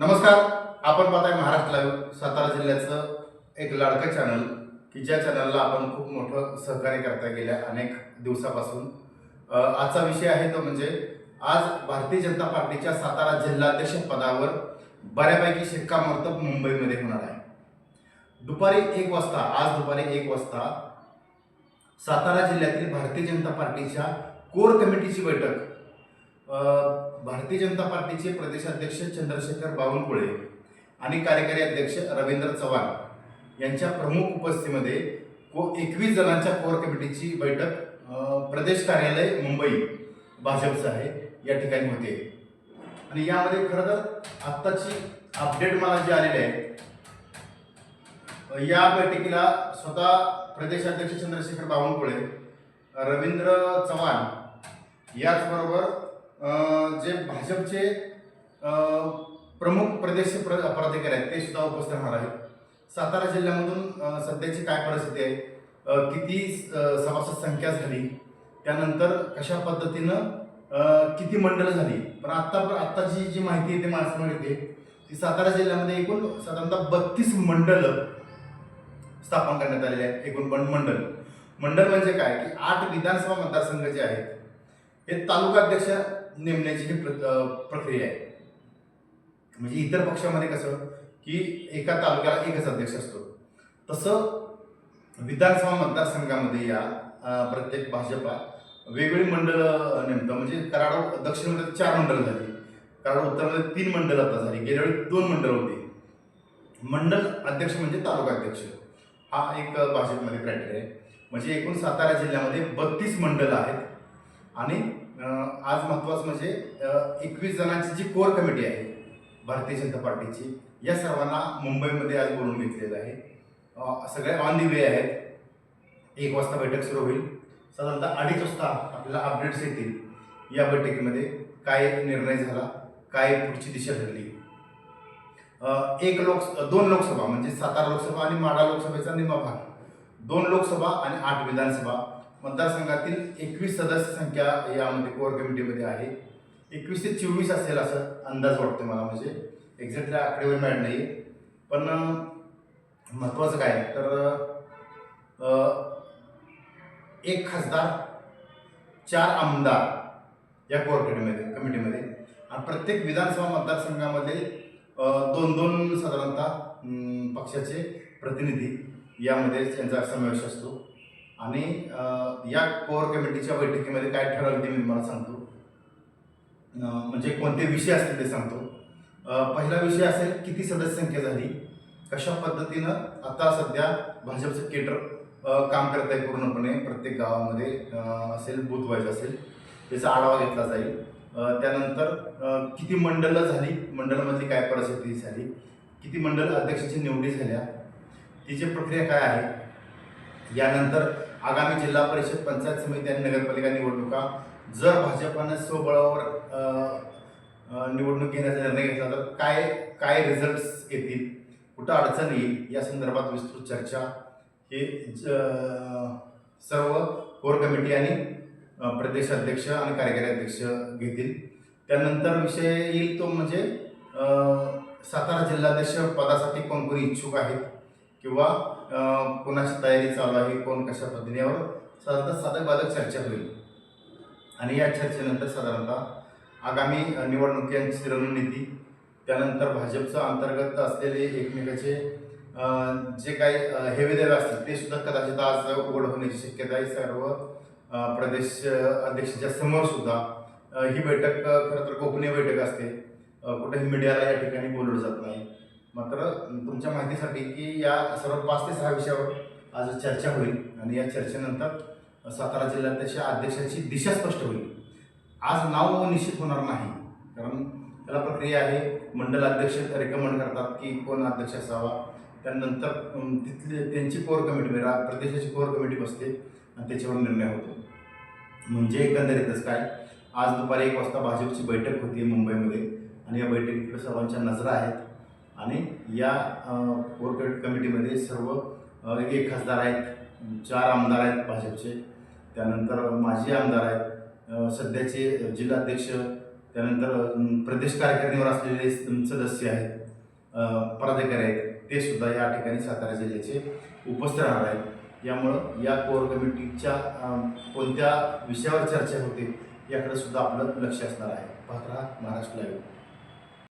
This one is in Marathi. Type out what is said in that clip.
नमस्कार आपण पाहताय महाराष्ट्र लाईव्ह सातारा जिल्ह्याचं एक लाडकं चॅनल की ज्या चॅनलला आपण खूप मोठं सहकार्य करता गेल्या अनेक दिवसापासून. आजचा विषय आहे तो म्हणजे आज भारतीय जनता पार्टीच्या सातारा जिल्हाध्यक्ष पदावर बऱ्यापैकी शिक्कामोर्तब मुंबईमध्ये होणार आहे. दुपारी एक वाजता आज दुपारी एक वाजता सातारा जिल्ह्यातील भारतीय जनता पार्टीच्या कोर कमिटीची बैठक भारतीय जनता पार्टीचे प्रदेशाध्यक्ष चंद्रशेखर बावनकुळे आणि कार्यकारी अध्यक्ष रवींद्र चव्हाण यांच्या प्रमुख उपस्थितीमध्ये को एकवीस जणांच्या कोर कमिटीची बैठक प्रदेश कार्यालय मुंबई भाजपचं आहे या ठिकाणी होते. आणि यामध्ये खरं तर आत्ताची अपडेट मला जी आलेली आहे या बैठकीला स्वतः प्रदेशाध्यक्ष चंद्रशेखर बावनकुळे रवींद्र चव्हाण याचबरोबर जे भाजपचे प्रमुख प्रदेश प्र पदाधिकारी आहेत ते सुद्धा उपस्थित राहणार आहेत. सातारा जिल्ह्यामधून सध्याची काय परिस्थिती आहे? किती सभासद संख्या झाली? त्यानंतर कशा पद्धतीनं किती मंडळं झाली? पण आत्ता आत्ताची जी माहिती आहे ते माझ्यासमोर येते ती सातारा जिल्ह्यामध्ये एकूण साधारणतः बत्तीस मंडळं स्थापन करण्यात आलेली आहेत. एकूण पण मंडळ. मंडळ म्हणजे काय? की आठ विधानसभा मतदारसंघ जे आहेत हे तालुकाध्यक्ष नेमण्याची ही प्र- प्रक्रिया आहे. म्हणजे इतर पक्षामध्ये कसं की एका तालुक्याला एकच अध्यक्ष असतो. तसं विधानसभा मतदारसंघामध्ये या प्रत्येक भाजपा वेगवेगळी मंडळं नेमतं. म्हणजे कराड दक्षिणमध्ये चार मंडळं झाली. कराड उत्तरमध्ये तीन मंडळं आता झाली. गेल्या वेळी दोन मंडळं होती. मंडळ अध्यक्ष म्हणजे तालुका अध्यक्ष हा एक भाजपमध्ये क्रायटेरिया आहे. म्हणजे एकूण सातारा जिल्ह्यामध्ये बत्तीस मंडळं आहेत. आणि आज महत्त्वाचं म्हणजे एकवीस जणांची जी कोर कमिटी आहे भारतीय जनता पार्टीची या सर्वांना मुंबईमध्ये आज बोलून घेतलेलं आहे. सगळे ऑन दी वे आहेत. एक वाजता बैठक सुरू होईल. साधारणतः अडीच वाजता आपल्याला अपडेट्स येतील या बैठकीमध्ये. काय निर्णय झाला? काय पुढची दिशा ठरली एक लोक दोन लोकसभा म्हणजे सातारा लोकसभा आणि माढा लोकसभेचा निम्मा भाग. दोन लोकसभा आणि आठ विधानसभा. मतदारसंघातील एकवीस सदस्य संख्या यामध्ये कोर कमिटीमध्ये आहे. एकवीस ते चोवीस असेल असं अंदाज वाटतो मला म्हणजे. एक्झॅक्टली आकडेवारी मिळत नाही पण महत्त्वाचं काय तर एक खासदार चार आमदार या कोर कमिटीमध्ये कमिटीमध्ये. आणि प्रत्येक विधानसभा मतदारसंघामध्ये दोन दोन साधारणतः पक्षाचे प्रतिनिधी यामध्ये त्यांचा समावेश असतो. आणि या कोर कमिटीच्या बैठकीमध्ये काय ठरवलं ते मी तुम्हाला सांगतो. म्हणजे कोणते विषय असतील ते सांगतो. पहिला विषय असेल किती सदस्य संख्या झाली? कशा पद्धतीनं आता सध्या भाजपचं केटर काम करत आहे पूर्णपणे? प्रत्येक गावामध्ये असेल बूथवाईज असेल. त्याचा आढावा घेतला जाईल. त्यानंतर किती मंडलं झाली? मंडळामधली काय परिस्थिती झाली? किती मंडळ अध्यक्षाची निवडी झाल्या? तिची प्रक्रिया काय आहे? यानंतर आगामी जिल्हा परिषद पंचायत समिती आणि नगरपालिका निवडणुका जर भाजपानं स्वबळावर निवडणूक घेण्याचा निर्णय घेतला तर काय काय रिझल्ट्स येतील? कुठं अडचण येईल? या संदर्भात विस्तृत चर्चा. हे ज- सर्व कोर कमिटी आणि प्रदेश प्रदेशाध्यक्ष आणि कार्यकारी अध्यक्ष घेतील. त्यानंतर विषय येईल तो म्हणजे सातारा जिल्हाध्यक्ष पदासाठी कोण कोणी इच्छुक आहेत? किंवा कोणाची तयारी चालू आहे कोण कशा पद्धतीने यावर साधारणतः साधक बाधक चर्चा होईल. आणि या चर्चेनंतर साधारणतः आगामी अ, निवडणुकीची रणनीती त्यानंतर भाजपचं अंतर्गत असलेले एकमेकाचे जे काही अ, असतील ते सुद्धा कदाचित आज उघड होण्याची शक्यता आहे. सर्व प्रदेश अध्यक्षांच्या अध्यक्षाच्या समोर सुद्धा ही बैठक खरं तर गोपनीय बैठक असते. कुठेही मीडियाला या ठिकाणी बोलवलं जात नाही. मात्र तुमच्या माहितीसाठी की या सर्व पाच ते सहा विषयावर आज चर्चा होईल आणि या चर्चेनंतर सातारा जिल्हाध्यक्ष अध्यक्षाची दिशा स्पष्ट होईल. आज नाव निश्चित होणार नाही कारण त्याला प्रक्रिया आहे. मंडल अध्यक्ष रेकमेंड करतात की कोण अध्यक्ष असावा. त्यानंतर तिथली तिथले त्यांची कोर कमिटी म्हणजे प्रदेशाची कोर कमिटी बसते आणि त्याच्यावर निर्णय होतो. म्हणजे एकंदरीतच काय? आज दुपारी एक वाजता भाजपची बैठक होती मुंबईमध्ये आणि या बैठकीकडे सर्वांच्या नजरा आहेत. आणि या कोर कमिटी- कमिटीमध्ये सर्व एक खासदार आहेत चार आमदार आहेत भाजपचे. त्यानंतर माजी आमदार आहेत सध्याचे जिल्हाध्यक्ष त्यानंतर प्रदेश कार्यकारिणीवर असलेले सदस्य आहेत पदाधिकारी आहेत ते सुद्धा या ठिकाणी सातारा जिल्ह्याचे उपस्थित राहणार आहेत. यामुळं या कोर कमिटीच्या कोणत्या विषयावर चर्चा होते याकडे सुद्धा आपलं लक्ष असणार आहे. पाहत राहा महाराष्ट्र लाईव्ह